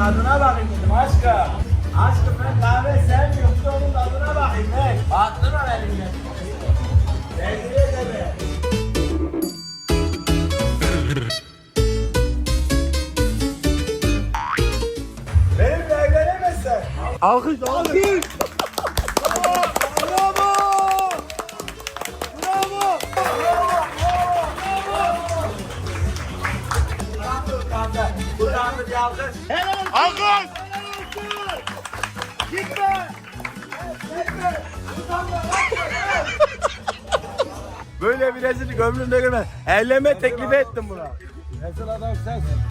tadına bakayım dedim aşkım. Aşkım ben kahve sevmiyorum. Bir onun tadına bakayım. Ne? Baktın mı elimden? Sevgili de. Benimle. Alkış, alkış. Buradan bir alkış. Alkış! Gitme. Gitme. Böyle bir rezillik ömrümde görmedim. Evlenme teklifi ettim buna. Rezil adam sensin.